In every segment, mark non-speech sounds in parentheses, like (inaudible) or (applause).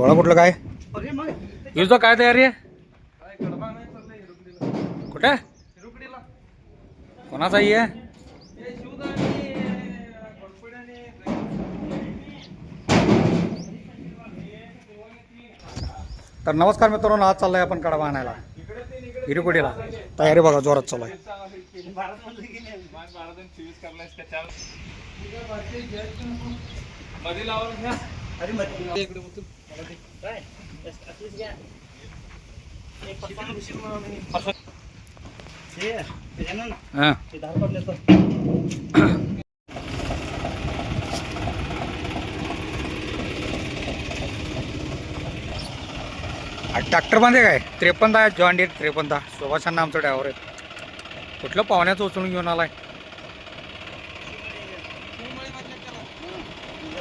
सोळा कुठलं काय? युजचा काय तयारी आहे? कुठे? कोणाचा ही आहे? तर नमस्कार मित्रांनो आज चाललाय आपण कडबा आणायला. हिरेकोडीला तयारी बघा जोरात चालू आहे हां ट्रॅक्टरमध्ये काय? त्रेपन्न दहा जॉन डीर त्रेपन्न. सुभाषांना आमचं ड्रायव्हर आहे. कुठलं पाहुण्याचं उचलून घेऊन आलाय?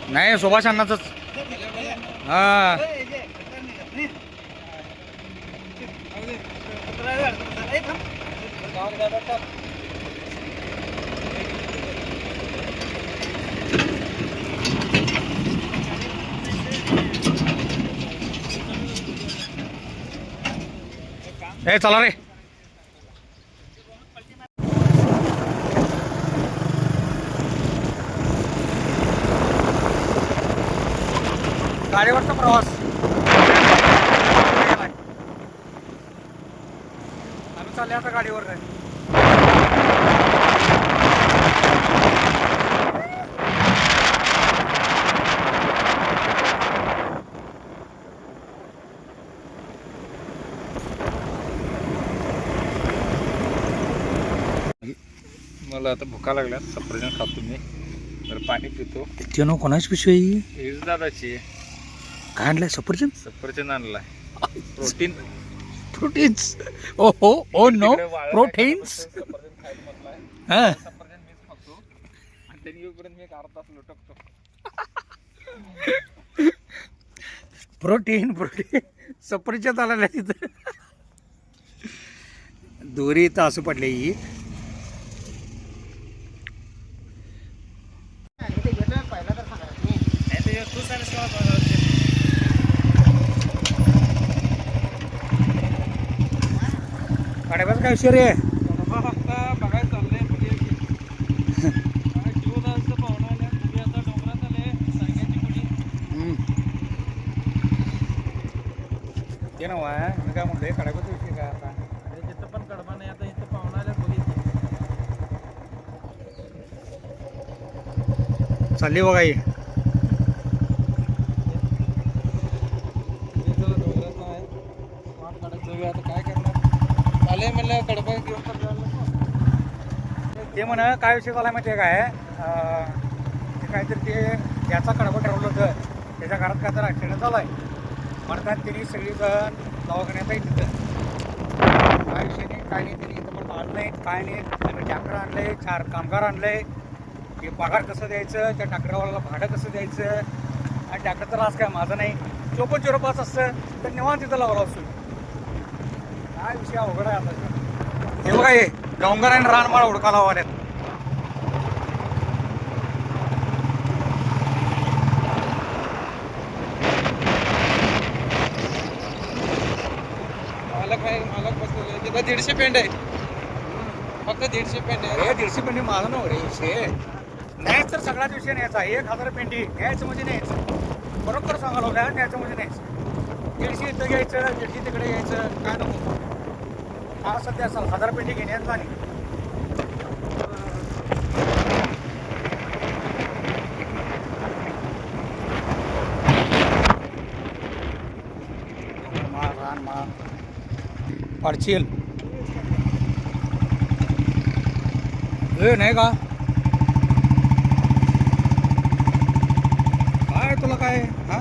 नाही सुभाष अण्णाचंच हा. ए चला रे. गाडीवरचा प्रवास. आम्ही चालले आता गाडीवर काय. मला आता भुका लागल्या सफरचंद खातो मी बरं पाणी पितो. ते नो कोणाच पिशवी दादाची काय आणलंय? सफरचंद? सफरचंद आणलाय. प्रोटीन प्रोटीन्स ओ हो. ओ नो प्रोटीन्स हा प्रोटीन प्रोटीन सफरचंद आलेलं आहे तिथं. दोरी इथं असं पडले ही. काढायचं काय विषय रे फक्त बघायला चाललंय म्हणजे जीवदासचं पाहुणा आल्या तुम्ही आता डोंगरात आले सांगायची कुणी हम्म. ते नव आहे मी काय म्हणतोय विषय काय आता? तिथं पण कडबा नाही आता इथं पाहुणा आल्या बघितलं चालली बघा ही. आता काय आले म्हणलं कडबा ते म्हण काय विषय झाला माहिती आहे काय ते काहीतरी ते याचा कडबा ठरवलं होतं. त्याच्या घरात काय तर ॲक्सिडेंट झालाय. म्हणतात त्यांनी सगळीजण दवाखान्यात आहे तिथं काय विषय नाही काय नाही त्यांनी इथं पण आणलंय काय नाही. आम्ही ट्रॅक्टर आणलंय चार कामगार आणलंय. ते पगार कसं द्यायचं त्या ट्रॅक्टरवाल्याला भाडं कसं द्यायचं? आणि ट्रॅक्टरचा रास काय माझा नाही. चोपन झिरो पाच असतं तर निवांत तिथं लावला असतो काय विषय अवघड आहे आता हे बघा हे डोंगर आणि रानमाळ हुडका लावल्यात मालक आहे मालक बसलेले तिथं दीडशे पेंड आहे फक्त दीडशे पेंड आहे अरे दीडशे पेंडी माझं नव्ह रे विषय न्यायच तर सगळ्याच विषय न्यायचा. एक हजार पेंडी न्यायचं म्हणजे न्यायचं. बरोबर सांगायला होत्या न्यायचं म्हणजे न्यायचं. दीडशे इथं घ्यायचं दीडशे तिकडे घ्यायचं काय नको. हा सध्या असेल हजार घेण्यात नाही माळ पाडशील. नाही का? काय तुला काय हा?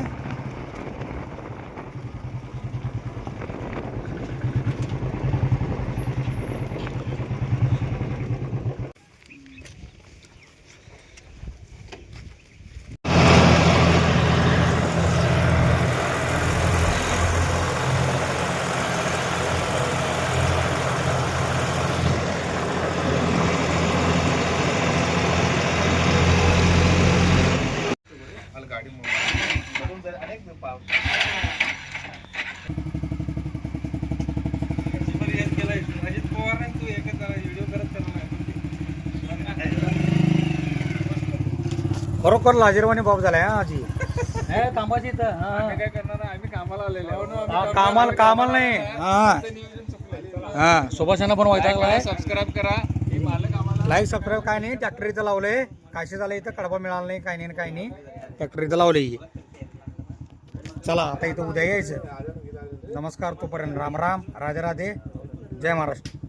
खरोखर लाजीरवाणी बाब झालाय हा आजी. (laughs) हे. थांबाची. काय करणार आम्ही कामाला आलेलो आहे. हो कामाला कामाला नाही. हा. हा. सुभाषांना पण व्हायचा सबस्क्राईब करा लाईक सबस्क्राईब काय नाही. ट्रॅक्टर इथं लावलंय. काशी झालं इथं कडबा मिळाला नाही काय नाही काय नाही. ट्रॅक्टर इथं लावलंय चला आता इथं उद्या यायचं. नमस्कार तोपर्यंत. राम राम. राधे राधे. जय महाराष्ट्र.